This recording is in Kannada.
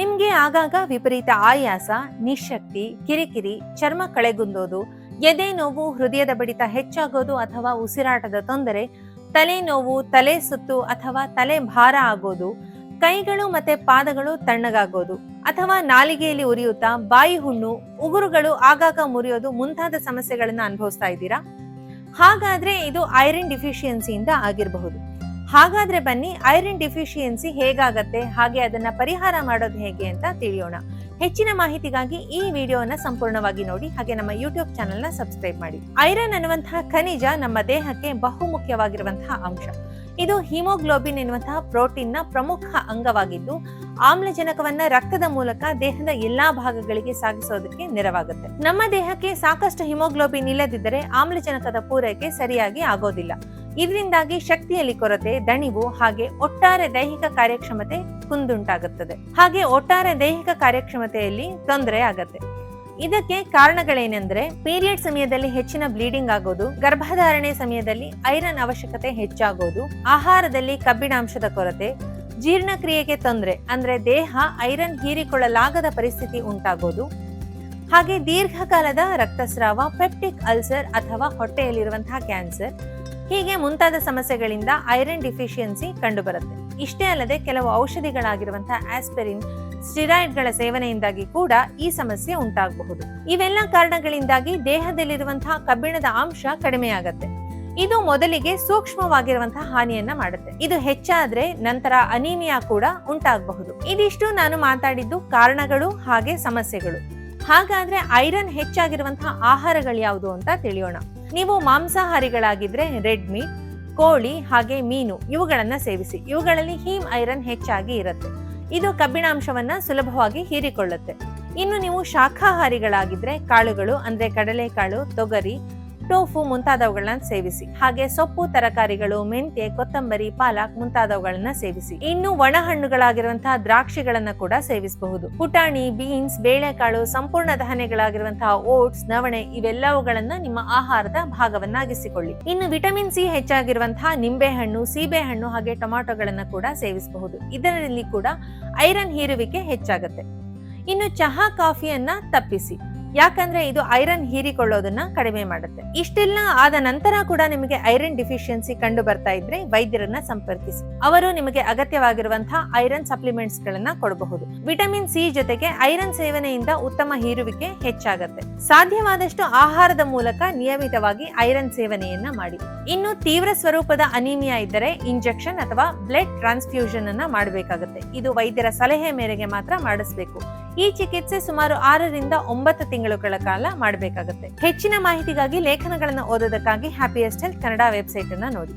ನಿಮ್ಗೆ ಆಗಾಗ ವಿಪರೀತ ಆಯಾಸ, ನಿಶಕ್ತಿ, ಕಿರಿಕಿರಿ, ಚರ್ಮ ಕಳೆಗುಂದೋದು, ಎದೆ ನೋವು, ಹೃದಯದ ಬಡಿತ ಹೆಚ್ಚಾಗೋದು ಅಥವಾ ಉಸಿರಾಟದ ತೊಂದರೆ ತಲೆನೋವು ತಲೆ ಸುತ್ತು ಅಥವಾ ತಲೆ ಭಾರ ಆಗೋದು, ಕೈಗಳು ಮತ್ತೆ ಪಾದಗಳು ತಣ್ಣಗಾಗೋದು ಅಥವಾ ನಾಲಿಗೆಯಲ್ಲಿ ಉರಿಯುತ್ತಾ ಬಾಯಿ ಹುಣ್ಣು, ಉಗುರುಗಳು ಆಗಾಗ ಮುರಿಯೋದು ಮುಂತಾದ ಸಮಸ್ಯೆಗಳನ್ನ ಅನುಭವಿಸ್ತಾ ಇದ್ದೀರಾ? ಹಾಗಾದ್ರೆ ಇದು ಐರನ್ ಡಿಫಿಷಿಯನ್ಸಿಯಿಂದ ಆಗಿರಬಹುದು. ಹಾಗಾದ್ರೆ ಬನ್ನಿ ಐರನ್ ಡಿಫಿಷಿಯನ್ಸಿ ಹೇಗಾಗತ್ತೆ? ಹಾಗೆ ಅದನ್ನ ಪರಿಹಾರ ಮಾಡೋದು ಹೇಗೆ ಅಂತ ತಿಳಿಯೋಣ. ಹೆಚ್ಚಿನ ಮಾಹಿತಿಗಾಗಿ ಈ ವಿಡಿಯೋನ ಸಂಪೂರ್ಣವಾಗಿ ನೋಡಿ, ಹಾಗೆ ನಮ್ಮ ಯೂಟ್ಯೂಬ್ ಚಾನೆಲ್ನ ಸಬ್ಸ್ಕ್ರೈಬ್ ಮಾಡಿ. ಐರನ್ ಅನ್ನುವಂತಹ ಖನಿಜ ನಮ್ಮ ದೇಹಕ್ಕೆ ಬಹುಮುಖ್ಯವಾಗಿರುವಂತಹ ಅಂಶ. ಇದು ಹಿಮೋಗ್ಲೋಬಿನ್ ಎನ್ನುವಂತಹ ಪ್ರೋಟೀನ್ನ ಪ್ರಮುಖ ಅಂಗವಾಗಿದ್ದು, ಆಮ್ಲಜನಕವನ್ನ ರಕ್ತದ ಮೂಲಕ ದೇಹದ ಎಲ್ಲಾ ಭಾಗಗಳಿಗೆ ಸಾಗಿಸೋದಕ್ಕೆ ನೆರವಾಗುತ್ತೆ. ನಮ್ಮ ದೇಹಕ್ಕೆ ಸಾಕಷ್ಟು ಹಿಮೋಗ್ಲೋಬಿನ್ ಇಲ್ಲದಿದ್ದರೆ ಆಮ್ಲಜನಕದ ಪೂರೈಕೆ ಸರಿಯಾಗಿ ಆಗೋದಿಲ್ಲ. ಇದರಿಂದಾಗಿ ಶಕ್ತಿಯಲ್ಲಿ ಕೊರತೆ, ದಣಿವು ಹಾಗೆ ಒಟ್ಟಾರೆ ದೈಹಿಕ ಕಾರ್ಯಕ್ಷಮತೆ ಕುಂದುಂಟಾಗುತ್ತದೆ. ಹಾಗೆ ಒಟ್ಟಾರೆ ದೈಹಿಕ ಕಾರ್ಯಕ್ಷಮತೆಯಲ್ಲಿ ತೊಂದರೆ ಆಗತ್ತೆ. ಇದಕ್ಕೆ ಕಾರಣಗಳೇನೆಂದ್ರೆ, ಪೀರಿಯಡ್ ಸಮಯದಲ್ಲಿ ಹೆಚ್ಚಿನ ಬ್ಲೀಡಿಂಗ್ ಆಗೋದು, ಗರ್ಭಧಾರಣೆ ಸಮಯದಲ್ಲಿ ಐರನ್ ಅವಶ್ಯಕತೆ ಹೆಚ್ಚಾಗೋದು, ಆಹಾರದಲ್ಲಿ ಕಬ್ಬಿಣಾಂಶದ ಕೊರತೆ, ಜೀರ್ಣಕ್ರಿಯೆಗೆ ತೊಂದರೆ, ಅಂದ್ರೆ ದೇಹ ಐರನ್ ಹೀರಿಕೊಳ್ಳಲಾಗದ ಪರಿಸ್ಥಿತಿ ಉಂಟಾಗೋದು. ಹಾಗೆ ದೀರ್ಘಕಾಲದ ರಕ್ತಸ್ರಾವ, ಪೆಪ್ಟಿಕ್ ಅಲ್ಸರ್ ಅಥವಾ ಹೊಟ್ಟೆಯಲ್ಲಿರುವಂತಹ ಕ್ಯಾನ್ಸರ್ ಹೀಗೆ ಮುಂತಾದ ಸಮಸ್ಯೆಗಳಿಂದ ಐರನ್ ಡಿಫಿಷಿಯನ್ಸಿ ಕಂಡುಬರುತ್ತೆ. ಇಷ್ಟೇ ಅಲ್ಲದೆ ಕೆಲವು ಔಷಧಿಗಳಾಗಿರುವಂತಹ ಆಸ್ಪೆರಿನ್, ಸ್ಟಿರಾಯ್ಡ್ಗಳ ಸೇವನೆಯಿಂದಾಗಿ ಕೂಡ ಈ ಸಮಸ್ಯೆ ಉಂಟಾಗಬಹುದು. ಇವೆಲ್ಲ ಕಾರಣಗಳಿಂದಾಗಿ ದೇಹದಲ್ಲಿರುವಂತಹ ಕಬ್ಬಿಣದ ಅಂಶ ಕಡಿಮೆಯಾಗತ್ತೆ. ಇದು ಮೊದಲಿಗೆ ಸೂಕ್ಷ್ಮವಾಗಿರುವಂತಹ ಹಾನಿಯನ್ನ ಮಾಡುತ್ತೆ. ಇದು ಹೆಚ್ಚಾದ್ರೆ ನಂತರ ಅನೀಮಿಯಾ ಕೂಡ ಉಂಟಾಗಬಹುದು. ಇದಿಷ್ಟು ನಾನು ಮಾತಾಡಿದ್ದು ಕಾರಣಗಳು ಹಾಗೆ ಸಮಸ್ಯೆಗಳು. ಹಾಗಾದ್ರೆ ಐರನ್ ಹೆಚ್ಚಾಗಿರುವಂತಹ ಆಹಾರಗಳು ಯಾವುದು ಅಂತ ತಿಳಿಯೋಣ. ನೀವು ಮಾಂಸಾಹಾರಿಗಳಾಗಿದ್ರೆ ರೆಡ್ ಮೀಟ್ ಕೋಳಿ ಹಾಗೆ ಮೀನು ಇವುಗಳನ್ನ ಸೇವಿಸಿ. ಇವುಗಳಲ್ಲಿ ಹೀಮ್ ಐರನ್ ಹೆಚ್ಚಾಗಿ ಇರುತ್ತೆ. ಇದು ಕಬ್ಬಿಣಾಂಶವನ್ನ ಸುಲಭವಾಗಿ ಹೀರಿಕೊಳ್ಳುತ್ತೆ. ಇನ್ನು ನೀವು ಶಾಖಾಹಾರಿಗಳಾಗಿದ್ರೆ ಕಾಳುಗಳು, ಅಂದ್ರೆ ಕಡಲೆಕಾಳು, ತೊಗರಿ ಟೋಫು ಮುಂತಾದವುಗಳನ್ನ ಸೇವಿಸಿ. ಹಾಗೆ ಸೊಪ್ಪು, ತರಕಾರಿಗಳು, ಮೆಂತ್ಯ, ಕೊತ್ತಂಬರಿ, ಪಾಲಕ್ ಮುಂತಾದವುಗಳನ್ನ ಸೇವಿಸಿ. ಇನ್ನು ಒಣ ಹಣ್ಣುಗಳಾಗಿರುವಂತಹ ದ್ರಾಕ್ಷಿಗಳನ್ನ ಕೂಡ ಸೇವಿಸಬಹುದು. ಪುಟಾಣಿ, ಬೀನ್ಸ್, ಬೇಳೆಕಾಳು, ಸಂಪೂರ್ಣ ಧಾನ್ಯಗಳಾಗಿರುವಂತಹ ಓಟ್ಸ್, ನವಣೆ ಇವೆಲ್ಲವುಗಳನ್ನ ನಿಮ್ಮ ಆಹಾರದ ಭಾಗವನ್ನಾಗಿಸಿಕೊಳ್ಳಿ. ಇನ್ನು ವಿಟಮಿನ್ ಸಿ ಹೆಚ್ಚಾಗಿರುವಂತಹ ನಿಂಬೆಹಣ್ಣು, ಸೀಬೆಹಣ್ಣು ಹಾಗೆ ಟೊಮಾಟೊಗಳನ್ನ ಕೂಡ ಸೇವಿಸಬಹುದು. ಇದರಲ್ಲಿ ಕೂಡ ಐರನ್ ಹೀರುವಿಕೆ ಹೆಚ್ಚಾಗುತ್ತೆ. ಇನ್ನು ಚಹಾ ಕಾಫಿಯನ್ನ ತಪ್ಪಿಸಿ. ಯಾಕಂದ್ರೆ ಇದು ಐರನ್ ಹೀರಿಕೊಳ್ಳೋದನ್ನ ಕಡಿಮೆ ಮಾಡುತ್ತೆ. ಇಷ್ಟೆಲ್ಲ ಆದ ನಂತರ ಕೂಡ ನಿಮಗೆ ಐರನ್ ಡಿಫಿಷಿಯನ್ಸಿ ಕಂಡು ಬರ್ತಾ ಇದ್ರೆ ವೈದ್ಯರನ್ನ ಸಂಪರ್ಕಿಸಿ. ಅವರು ನಿಮಗೆ ಅಗತ್ಯವಾಗಿರುವಂತಹ ಐರನ್ ಸಪ್ಲಿಮೆಂಟ್ಸ್ ಗಳನ್ನ ಕೊಡಬಹುದು. ವಿಟಮಿನ್ ಸಿ ಜೊತೆಗೆ ಐರನ್ ಸೇವನೆಯಿಂದ ಉತ್ತಮ ಹೀರುವಿಕೆ ಹೆಚ್ಚಾಗುತ್ತೆ. ಸಾಧ್ಯವಾದಷ್ಟು ಆಹಾರದ ಮೂಲಕ ನಿಯಮಿತವಾಗಿ ಐರನ್ ಸೇವನೆಯನ್ನ ಮಾಡಿ. ಇನ್ನು ತೀವ್ರ ಸ್ವರೂಪದ ಅನಿಮಿಯಾ ಇದ್ದರೆ ಇಂಜೆಕ್ಷನ್ ಅಥವಾ ಬ್ಲಡ್ ಟ್ರಾನ್ಸ್ಫ್ಯೂಷನ್ ಅನ್ನ ಮಾಡಬೇಕಾಗುತ್ತೆ. ಇದು ವೈದ್ಯರ ಸಲಹೆ ಮೇರೆಗೆ ಮಾತ್ರ ಮಾಡಿಸಬೇಕು. ಈ ಚಿಕಿತ್ಸೆ ಸುಮಾರು ಆರರಿಂದ ಒಂಬತ್ತು ತಿಂಗಳುಗಳ ಕಾಲ ಮಾಡಬೇಕಾಗುತ್ತೆ. ಹೆಚ್ಚಿನ ಮಾಹಿತಿಗಾಗಿ ಲೇಖನಗಳನ್ನು ಓದೋದಕ್ಕಾಗಿ ಹ್ಯಾಪಿಯೆಸ್ಟ್ ಹೆಲ್ತ್ ಕನ್ನಡ ವೆಬ್ಸೈಟ್ ಅನ್ನ ನೋಡಿ.